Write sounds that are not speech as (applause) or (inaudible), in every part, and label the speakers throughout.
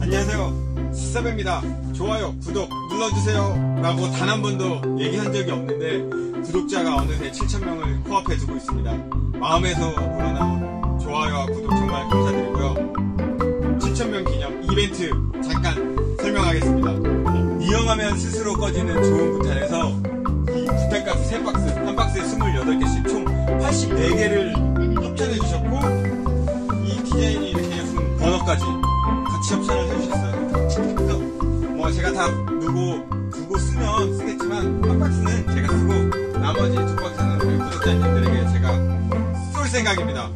Speaker 1: 안녕하세요. 스사배입니다. 좋아요, 구독 눌러주세요. 라고 단 한 번도 얘기한 적이 없는데 구독자가 어느새 7,000명을 코앞에 두고 있습니다. 마음에서 우러나온 좋아요와 구독 정말 감사드리고요. 7,000명 기념 이벤트 잠깐 설명하겠습니다. 이용하면 스스로 꺼지는 좋은 부탄에서 이 부탄가스 3박스, 한 박스에 28개씩 총 84개를 해주셨어요. 그래서 뭐 제가 다 누고 두고 쓰면 쓰겠지만 한 박스는 제가 쓰고 나머지 두 박스는 우리 구독자님들에게 제가 쏠 생각입니다.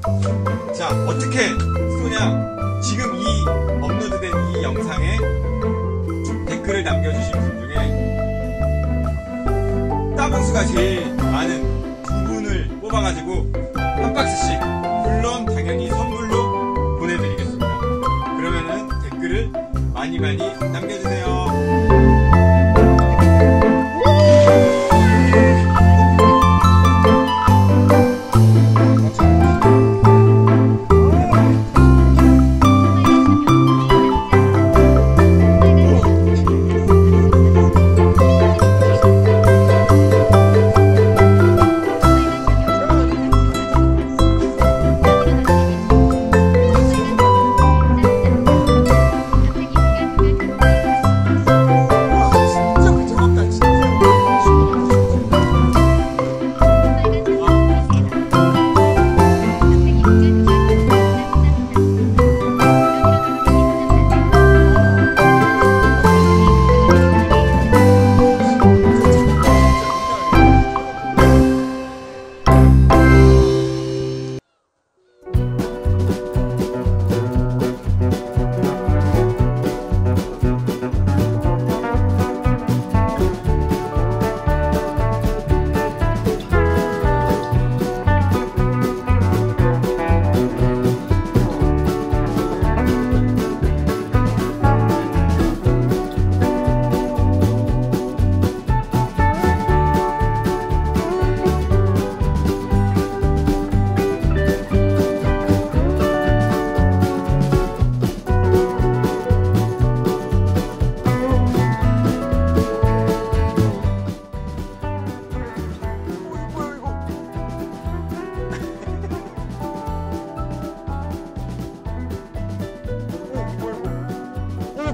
Speaker 1: 자 어떻게 쏘냐? 지금 이 업로드된 이 영상에 댓글을 남겨주신 분 중에 따봉수가 제일 많은 두 분을 뽑아가지고 한 박스씩 물론 당연히 선물 많이 많이 남겨주세요.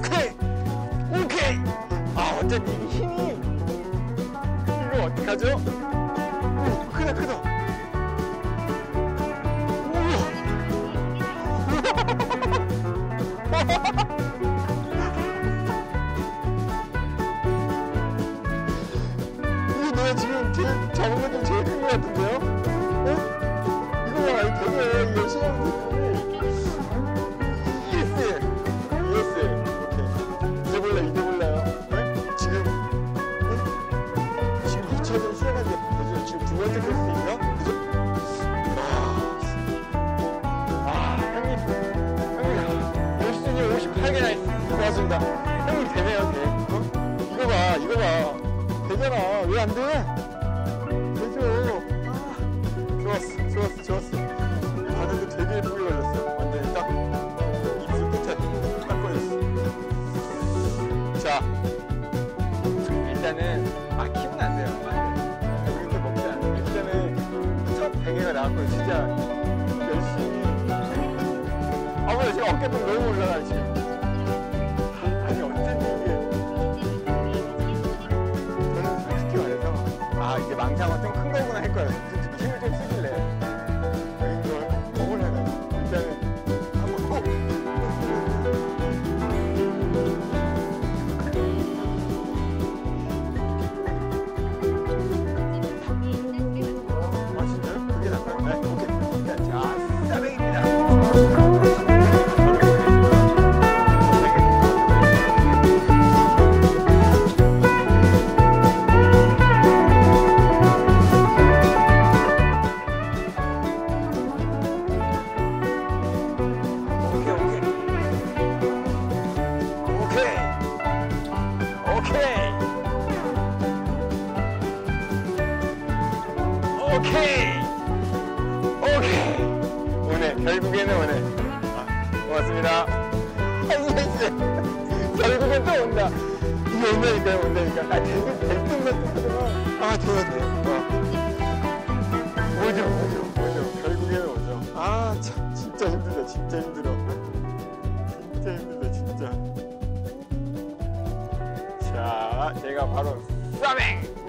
Speaker 1: 오케이, 오케이. 아 완전 이 힘이 이거 어떡하죠? 오, 크다 크다. (laughs) 이게 내가 지금 제일 잡은 것 중에 제일 큰 것 같은데요? 지금 2차전 수행한 게, 그죠? 지금 두 번째 코스인가? 그죠? 아, 아, 형님, 형님, 열심히 58개나 했 고맙습니다. 형님 되네요, 돼. 어? 이거 봐, 이거 봐. 되잖아. 왜 안 돼? 되죠. 아, 좋았어, 좋았어, 좋았어. 바늘도 되게 예쁘 나왔고 진짜 열심히. 아, 뭐야, 지금 어깨도 너무 올라가 지금. 오케이. 오케이. 오네. 결국에는 오네. 아, 고맙습니다. 아이,
Speaker 2: 결국엔 또 온다. 이게 온다니까요, 온다니까. 아, 듯만 또 하다가, 아, 돼야 돼. 어. 오죠, 오죠, 오죠. 결국에는 오죠. 아, 참, 진짜 힘들다, 진짜 힘들어. 진짜 힘들다, 진짜. 자, 제가 바로 쏴뱅!